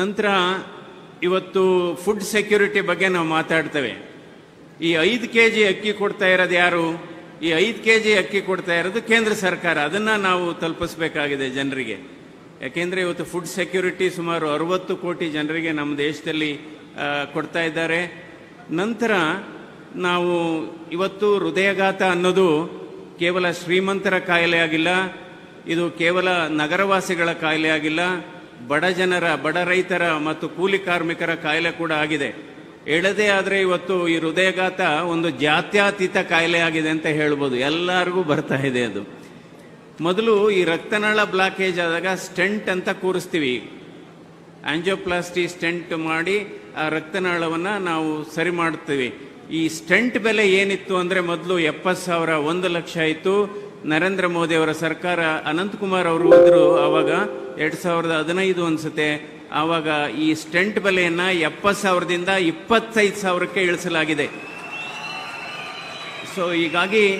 ನಂತರ ಇವತ್ತು food security ಬಗ್ಗೆ ನಾವು ಮಾತಾಡ್ತೇವೆ. ಈ ಐದು ಕೆ ಜಿ ಅಕ್ಕಿ ಕೊಡ್ತಾ ಇರೋದು ಯಾರು? ಈ ಐದು ಕೆ ಜಿ ಅಕ್ಕಿ ಕೊಡ್ತಾ ಇರೋದು ಕೇಂದ್ರ ಸರ್ಕಾರ. ಅದನ್ನು ನಾವು ತಲುಪಿಸ್ಬೇಕಾಗಿದೆ ಜನರಿಗೆ. ಯಾಕೆಂದರೆ ಇವತ್ತು ಫುಡ್ ಸೆಕ್ಯೂರಿಟಿ ಸುಮಾರು ಅರವತ್ತು ಕೋಟಿ ಜನರಿಗೆ ನಮ್ಮ ದೇಶದಲ್ಲಿ ಕೊಡ್ತಾ ಇದ್ದಾರೆ. ನಂತರ ನಾವು ಇವತ್ತು ಹೃದಯಘಾತ ಅನ್ನೋದು ಕೇವಲ ಶ್ರೀಮಂತರ ಕಾಯಿಲೆ ಆಗಿಲ್ಲ. ಇದು ಕೇವಲ ನಗರವಾಸಿಗಳ ಕಾಯಿಲೆ ಆಗಿಲ್ಲ. ಬಡ ಜನರ, ಬಡ ರೈತರ ಮತ್ತು ಕೂಲಿ ಕಾರ್ಮಿಕರ ಕಾಯಿಲೆ ಕೂಡ ಆಗಿದೆ. ಹೇಳದೇ ಆದರೆ ಇವತ್ತು ಈ ಹೃದಯಘಾತ ಒಂದು ಜಾತ್ಯಾತೀತ ಕಾಯಿಲೆ ಆಗಿದೆ ಅಂತ ಹೇಳ್ಬೋದು. ಎಲ್ಲರಿಗೂ ಬರ್ತಾ ಇದೆ ಅದು. ಮೊದಲು ಈ ರಕ್ತನಾಳ ಬ್ಲಾಕೇಜ್ ಆದಾಗ ಸ್ಟೆಂಟ್ ಅಂತ ಕೂರಿಸ್ತೀವಿ. ಆಂಜಿಯೋಪ್ಲಾಸ್ಟಿ ಸ್ಟೆಂಟ್ ಮಾಡಿ ಆ ರಕ್ತನಾಳವನ್ನು ನಾವು ಸರಿ ಮಾಡ್ತೀವಿ. ಈ ಸ್ಟೆಂಟ್ ಬೆಲೆ ಏನಿತ್ತು ಅಂದರೆ ಮೊದಲು ಎಪ್ಪತ್ತು ಸಾವಿರ, ಒಂದು ಲಕ್ಷ ಇತ್ತು. ನರೇಂದ್ರ ಮೋದಿ ಅವರ ಸರ್ಕಾರ ಅನಂತಕುಮಾರ್ ಅವರು ಹೋದರು ಆವಾಗ ಎರಡ್ ಸಾವಿರದ ಹದಿನೈದು ಅನಿಸುತ್ತೆ. ಆವಾಗ ಈ ಸ್ಟೆಂಟ್ ಬೆಲೆಯನ್ನ ಎಪ್ಪತ್ತು ಸಾವಿರದಿಂದ ಇಪ್ಪತ್ತೈದು ಸಾವಿರಕ್ಕೆ ಇಳಿಸಲಾಗಿದೆ. ಸೊ ಹೀಗಾಗಿ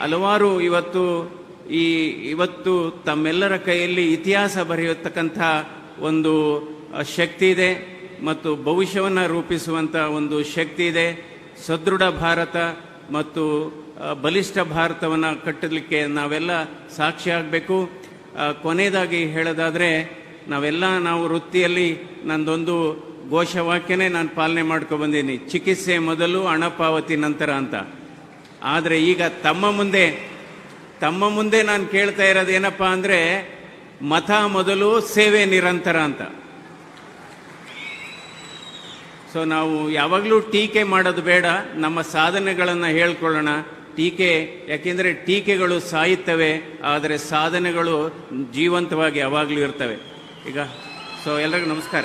ಹಲವಾರು ಇವತ್ತು ಈ, ಇವತ್ತು ತಮ್ಮೆಲ್ಲರ ಕೈಯಲ್ಲಿ ಇತಿಹಾಸ ಬರೆಯತಕ್ಕಂಥ ಒಂದು ಶಕ್ತಿ ಇದೆ ಮತ್ತು ಭವಿಷ್ಯವನ್ನು ರೂಪಿಸುವಂಥ ಒಂದು ಶಕ್ತಿ ಇದೆ. ಸದೃಢ ಭಾರತ ಮತ್ತು ಬಲಿಷ್ಠ ಭಾರತವನ್ನು ಕಟ್ಟಲಿಕ್ಕೆ ನಾವೆಲ್ಲ ಸಾಕ್ಷಿ ಆಗಬೇಕು. ಕೊನೆಯದಾಗಿ ಹೇಳೋದಾದರೆ, ನಾವೆಲ್ಲ ನಾವು ವೃತ್ತಿಯಲ್ಲಿ ನಂದೊಂದು ಘೋಷವಾಕ್ಯನೇ ನಾನು ಪಾಲನೆ ಮಾಡ್ಕೊಂಡು ಬಂದೀನಿ. ಚಿಕಿತ್ಸೆ ಮೊದಲು ಹಣ ಪಾವತಿ ನಂತರ ಅಂತ. ಆದರೆ ಈಗ ತಮ್ಮ ಮುಂದೆ ತಮ್ಮ ಮುಂದೆ ನಾನು ಕೇಳ್ತಾ ಇರೋದು ಏನಪ್ಪ ಅಂದರೆ, ಮತ ಮೊದಲು ಸೇವೆ ನಿರಂತರ ಅಂತ. ಸೊ ನಾವು ಯಾವಾಗಲೂ ಟೀಕೆ ಮಾಡೋದು ಬೇಡ. ನಮ್ಮ ಸಾಧನೆಗಳನ್ನು ಹೇಳ್ಕೊಳ್ಳೋಣ. ಟೀಕೆ ಯಾಕೆಂದರೆ ಟೀಕೆಗಳು ಸಾಯುತ್ತವೆ ಆದರೆ ಸಾಧನೆಗಳು ಜೀವಂತವಾಗಿ ಯಾವಾಗಲೂ ಇರ್ತವೆ. ಈಗ ಸೊ ಎಲ್ರಿಗೂ ನಮಸ್ಕಾರ.